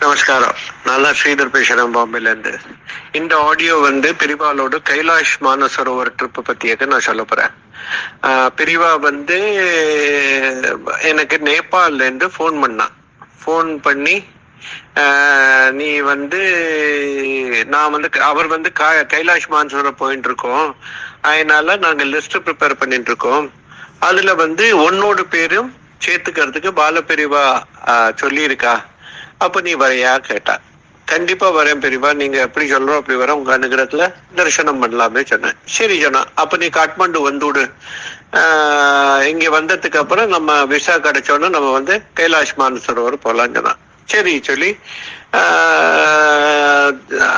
நமஸ்காரம். நல்லா ஸ்ரீதர் பேசுறேன் பாம்பேலேருந்து. இந்த ஆடியோ வந்து பிரிவாலோட கைலாஷ் மானசரோவர் ட்ரிப் பற்றியது நான் சொல்ல போறேன். பிரிவா வந்து எனக்கு நேபாள்லேருந்து ஃபோன் பண்ணான் ஃபோன் பண்ணி நீ வந்து நான் வந்து அவர் வந்து கைலாஷ் மான்சரோவர் போயிட்டு இருக்கோம். அதனால நாங்கள் லிஸ்ட் ப்ரிப்பேர் பண்ணிட்டு இருக்கோம். அதுல வந்து உன்னோட பேரும் சேர்த்துக்கிறதுக்கு பாலப்பிரிவா சொல்லியிருக்கா. அப்ப நீ வரையா கேட்டா. கண்டிப்பா வரேன் பெரியவா நீங்க எப்படி சொல்றோம் அப்படி வர உங்க அனுகிரகத்துல தரிசனம் பண்ணலாமே சொன்னேன். சரி சொன்னா அப்ப நீ காட்மாண்டு வந்துடு இங்க வந்ததுக்கு அப்புறம் நம்ம விசா கிடைச்சோன்னா நம்ம வந்து கைலாஷ் மானசரோவர் போலாம் சொன்னான் சரி சொல்லி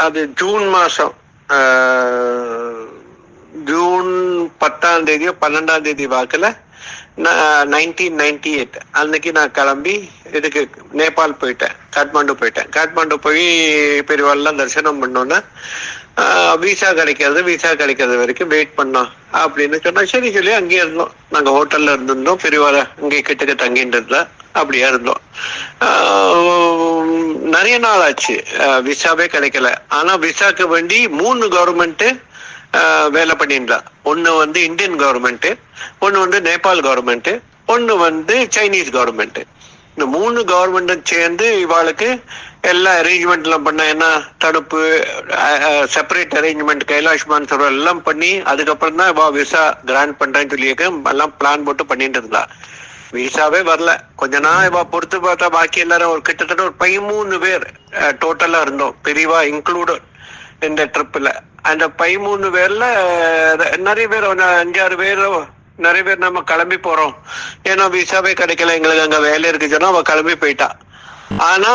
அது ஜூன் மாசம் ஜூன் பத்தாம் தேதியோ பன்னெண்டாம் தேதி வாக்குல நைன்டீன் நைன்டி எயிட் அன்னைக்கு நான் கிளம்பி இதுக்கு நேபாள் போயிட்டேன். காட்மாண்டு போயிட்டேன். காட்மாண்டு போய் பெரியவாள்லாம் தரிசனம் பண்ணோன்னே விசா கிடைக்கிறது விசா கிடைக்கிறது வரைக்கும் வெயிட் பண்ணோம் அப்படின்னு சொன்னா சரி சொல்லி அங்கேயே இருந்தோம். நாங்க ஹோட்டல்ல இருந்திருந்தோம். பெரியவாள அங்கே கிட்டக்க தங்கிட்டு இருந்தா அப்படியே இருந்தோம். ஆஹ் நிறைய நாள் ஆச்சு. விசாவே கிடைக்கல. ஆனா விசாக்கு வேண்டி மூணு கவர்மெண்ட் வேலை பண்ணியிருந்தா. ஒன்னு வந்து இந்தியன் கவர்மெண்ட் ஒன்னு வந்து நேபாள் கவர்மெண்ட் ஒன்னு வந்து சைனீஸ் கவர்மெண்ட் இந்த மூணு கவர்மெண்ட்டும் சேர்ந்து இவாளுக்கு எல்லா அரேஞ்ச்மெண்ட்லாம் பண்ண என்ன தடுப்பு செப்பரேட் அரேஞ்ச்மெண்ட் கைலாஷ் மான்சரோவர் எல்லாம் பண்ணி அதுக்கப்புறம் தான் இவா விசா கிராண்ட் பண்றேன்னு சொல்லியிருக்க. எல்லாம் பிளான் போட்டு பண்ணிட்டு இருந்தா. விசாவே வரல. கொஞ்ச நாள் இவா பொறுத்து பார்த்தா பாக்கி எல்லாரும் ஒரு கிட்டத்தட்ட ஒரு பதிமூணு பேர் டோட்டலா இருந்தோம். பெரியவா இன்க்ளூடு இந்த ட்ரிப்ல அந்த பதிமூணு பேர்ல நிறைய பேர் ஒரு அஞ்சாறு பேர் நிறைய பேர் நம்ம கிளம்பி போறோம். ஏன்னா விசாவே கிடைக்கல எங்களுக்கு அங்க வேலை இருக்கு சொன்னா அவ கிளம்பி போயிட்டா. ஆனா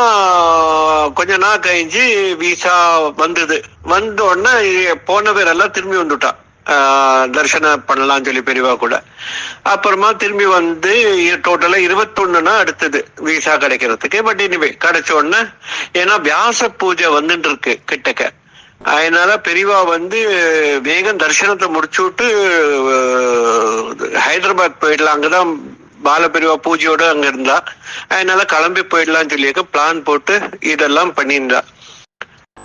கொஞ்ச நாள் கழிஞ்சு விசா வந்தது. வந்த உடனே போன பேரெல்லாம் திரும்பி வந்துட்டா. ஆஹ் தரிசனம் பண்ணலாம்னு சொல்லி பெரியவா கூட. அப்புறமா திரும்பி வந்து டோட்டலா இருபத்தொன்னுனா அடுத்தது விசா கிடைக்கிறதுக்கு. பட் இனிமே கிடைச்ச உடனே ஏன்னா வியாச பூஜை வந்துட்டு இருக்கு கிட்டக்க. அதனால பெரியவா வந்து வேகம் தரிசனத்தை முடிச்சு விட்டு ஹைதராபாத் போயிடலாம். அங்கதான் பாலபெரிவா பூஜையோட அங்க இருந்தா. அதனால கிளம்பி போயிடலாம்னு சொல்லியிருக்க பிளான் போட்டு இதெல்லாம் பண்ணியிருந்தா.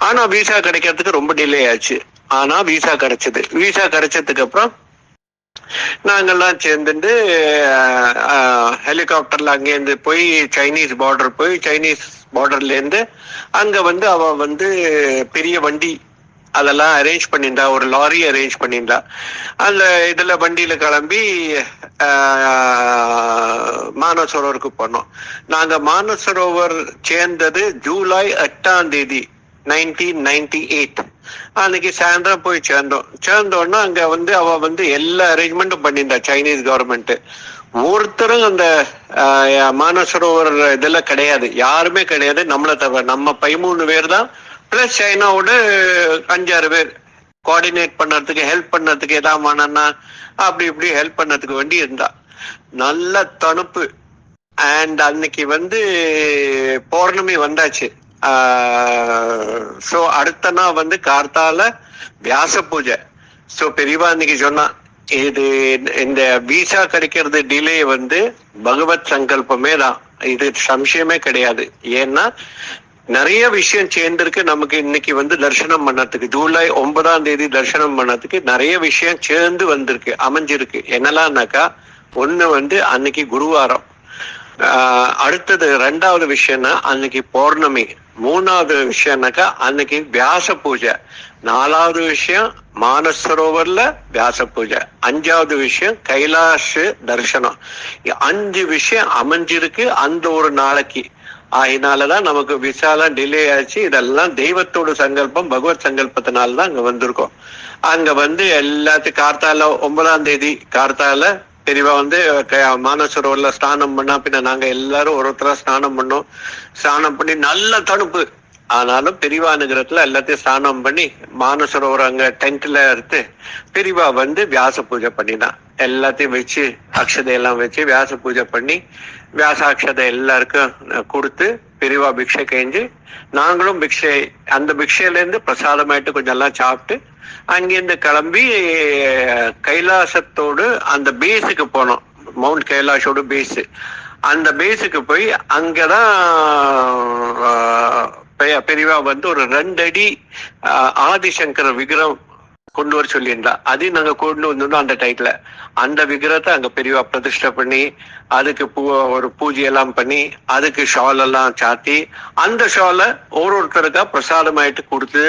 ஆனா விசா கிடைக்கிறதுக்கு ரொம்ப டிலே ஆச்சு. ஆனா விசா கிடைச்சது. விசா கிடைச்சதுக்கு அப்புறம் நாங்கெல்லாம் சேர்ந்துட்டு ஹெலிகாப்டர்ல அங்கேருந்து போய் சைனீஸ் பார்டர் போய் சைனீஸ் பார்டர்ல இருந்து அங்க வந்து அவ வந்து பெரிய வண்டி அதெல்லாம் அரேஞ்ச் பண்ணியிருந்தா ஒரு லாரி அரேஞ்ச் பண்ணியிருந்தா. அந்த இதில் வண்டியில் கிளம்பி மானசரோவருக்கு போனோம். நாங்கள் மானசரோவர் சேர்ந்தது ஜூலை எட்டாம் தேதி நைன்டீன் நைன்டி எயிட் அன்னைக்கு சாயந்தரம் போய் சேர்ந்தோம். சேர்ந்தோன்னா அங்கே வந்து அவள் வந்து எல்லா அரேஞ்ச்மெண்ட்டும் பண்ணியிருந்தா சைனீஸ் கவர்மெண்ட்டு ஒருத்தரும் அந்த மானசரோவர் இதெல்லாம் கிடையாது. யாருமே கிடையாது. நம்மள தவிர நம்ம பதிமூணு பேர் தான் பிளஸ் சைனாவோட அஞ்சாறு பேர். கோஆர்டினேட் பண்ணறதுக்கு ஹெல்ப் பண்ணறதுக்கு ஏதாவது வேணும்னா அப்படி இப்படி ஹெல்ப் பண்ணறதுக்கு வேண்டி இருந்தா. நல்ல தணுப்பு அண்ட் அன்னைக்கு வந்து பௌர்ணமி வந்தாச்சு. ஸோ அடுத்த நாள் வந்து கார்த்தால வியாச பூஜை. ஸோ பெரியவா அன்னைக்கு சொன்னா இது இந்த விசா கிடைக்கிறது டிலே வந்து பகவத் சங்கல்பமே தான். இது சம்சயமே கிடையாது. ஏன்னா நிறைய விஷயம் சேர்ந்திருக்கு. நமக்கு இன்னைக்கு வந்து தரிசனம் பண்ணதுக்கு ஜூலை ஒன்பதாம் தேதி தரிசனம் பண்ணதுக்கு நிறைய விஷயம் சேர்ந்து வந்திருக்கு அமைஞ்சிருக்கு. என்னலாம்னாக்கா ஒண்ணு வந்து அன்னைக்கு குருவாரம். அடுத்தது ரெண்டாவது விஷயம்னா அன்னைக்கு பௌர்ணமி. மூணாவது விஷயம்னாக்கா அன்னைக்கு வியாச பூஜை. நாலாவது விஷயம் மானசரோவர்ல வியாச பூஜை. அஞ்சாவது விஷயம் கைலாஷ் தரிசனம். அஞ்சு விஷயம் அமைஞ்சிருக்கு அந்த ஒரு நாளைக்கு. அதனாலதான் நமக்கு விசாலாம் டிலே ஆச்சு. இதெல்லாம் தெய்வத்தோட சங்கல்பம் பகவத் சங்கல்பத்தினால தான் அங்க வந்திருக்கோம். அங்க வந்து எல்லாத்தையும் கார்த்தால ஒன்பதாம் தேதி கார்த்தால தெளிவா வந்து மானசரோவர்ல ஸ்நானம் பண்ணா பின்ன நாங்க எல்லாரும் ஒருத்தரா ஸ்நானம் பண்ணோம். ஸ்நானம் பண்ணி நல்ல தனுப்பு ஆனாலும் பெரிவா நகரத்துல எல்லாத்தையும் ஸ்நானம் பண்ணி மானசரோவர் அங்க டென்ட்ல எடுத்து பெரியவா வந்து வியாச பூஜை பண்ணினான் எல்லாத்தையும் வச்சு அக்ஷதை எல்லாம் வச்சு வியாச பூஜை பண்ணி வியாசாட்சதை எல்லாருக்கும் கொடுத்து பெரியவா பிக்ஷை கழிஞ்சு நாங்களும் பிக்ஷை அந்த பிக்ஷையிலேருந்து பிரசாதமாயிட்டு கொஞ்சம் எல்லாம் சாப்பிட்டு அங்கேருந்து கிளம்பி கைலாசத்தோடு அந்த பேஸுக்கு போனோம். மவுண்ட் கைலாஷோட பேஸ் அந்த பேஸுக்கு போய் அங்கதான் தான் பெ- பெரியவா வந்து ஒரு ரெண்டு அடி ஆதிசங்கர விக்கிரம் கொண்டு வர சொல்லியிருந்தா. அதையும் நாங்க கொண்டு வந்திருந்தோம் அந்த டைட்ல அந்த விக்கிரத்தை அங்க பெரியவா பிரதிஷ்டை பண்ணி அதுக்கு பூ ஒரு பூஜை எல்லாம் பண்ணி அதுக்கு ஷால் எல்லாம் சாத்தி அந்த ஷாலை ஒரு ஒருத்தருக்கா பிரசாதமாயிட்டு கொடுத்து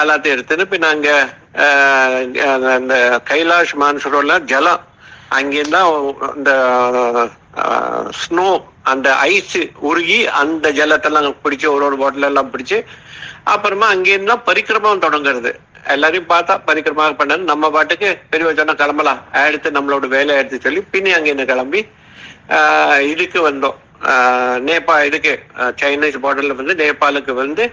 எல்லாத்தையும் எடுத்துன்னு இப்ப நாங்க அந்த கைலாஷ் மான்சரோல ஜலம் அங்கேருந்தான் இந்த ஸ்னோ அந்த ஐஸ் உருகி அந்த ஜலத்தெல்லாம் பிடிச்சு ஒரு ஒரு பாட்டில் எல்லாம் பிடிச்சு அப்புறமா அங்கிருந்தா பரிக்கிரமம் தொடங்குறது. எல்லாரையும் பார்த்தா பரிக்கிரமாக பண்ணது நம்ம பாட்டுக்கு பெரியவா சொன்னா கிளம்பலாம். எடுத்து நம்மளோட வேலையை எடுத்து சொல்லி பின்னி அங்கிருந்து கிளம்பி ஆஹ், இதுக்கு வந்தோம். ஆஹ், நேபா இதுக்கு சைனீஸ் பார்டர்ல வந்து நேபாளுக்கு வந்து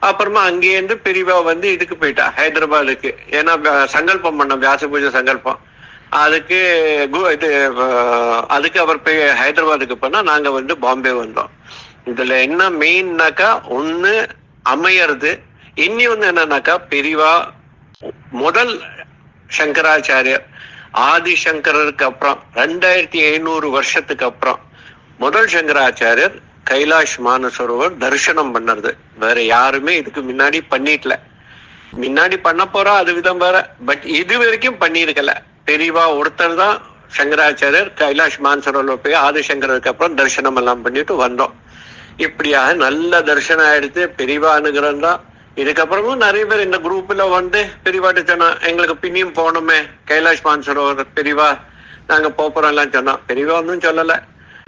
அப்புறமா அங்கேருந்து பெரியவா வந்து இதுக்கு போயிட்டா ஹைதராபாத்துக்கு. ஏன்னா சங்கல்பம் பண்ணோம் வியாச பூஜை சங்கல்பம். அதுக்கு இது அதுக்கு அவர் போய் ஹைதராபாத்துக்கு போனா நாங்க வந்து பாம்பே வந்தோம். இதுல என்ன மெயின்னாக்கா ஒண்ணு அமையறது இனி ஒண்ணு என்னன்னாக்கா பெரியவா முதல் சங்கராச்சாரியர் ஆதிசங்கரருக்கு அப்புறம் ரெண்டாயிரத்தி ஐநூறு வருஷத்துக்கு அப்புறம் முதல் சங்கராச்சாரியர் கைலாஷ் மானசரோவர் தரிசனம் பண்ணறது. வேற யாருமே இதுக்கு முன்னாடி பண்ணிட்டல முன்னாடி பண்ண போறா அது விதம் வேற. பட் இது வரைக்கும் பண்ணியிருக்கல. பெரியவா ஒருத்தர் தான் சங்கராச்சாரியர் கைலாஷ் மான்சரோவர் போய் ஆதிசங்கரருக்கு அப்புறம் தரிசனம் எல்லாம் பண்ணிட்டு வந்தோம். இப்படியாக நல்ல தரிசனம் ஆயிடுத்து பெரியவா அனுகிரம் தான். இதுக்கப்புறமும் நிறைய பேர் இந்த குரூப்ல வந்து பெரியவாட்ட சொன்னா எங்களுக்கு பின்னியும் போகணுமே. கைலாஷ் மான்சரோவர் பெரியவா நாங்க போறோம் எல்லாம் சொன்னோம். பெரியவா ஒன்றும் சொல்லல.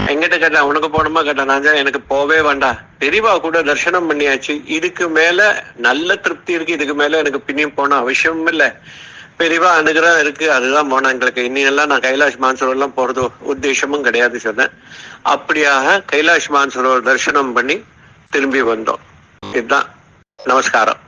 எங்கிட்ட கேட்டா உனக்கு போகணுமா? கேட்டா நான் எனக்கு போவே வேண்டாம். பெரியவா கூட தரிசனம் பண்ணியாச்சு. இதுக்கு மேல நல்ல திருப்தி இருக்கு. இதுக்கு மேல எனக்கு பின்னியும் போன அவசியமும் இல்ல. பெரியவா அனுகிரகம் இருக்கு. அதுதான் போனேன் எங்களுக்கு. இன்னியெல்லாம் நான் கைலாஷ் மான்சரோவர் எல்லாம் போறது உத்தேசமும் கிடையாது சொன்னேன். அப்படியாக கைலாஷ் மான்சரோவர் தரிசனம் பண்ணி திரும்பி வந்தோம். இதுதான். நமஸ்காரம்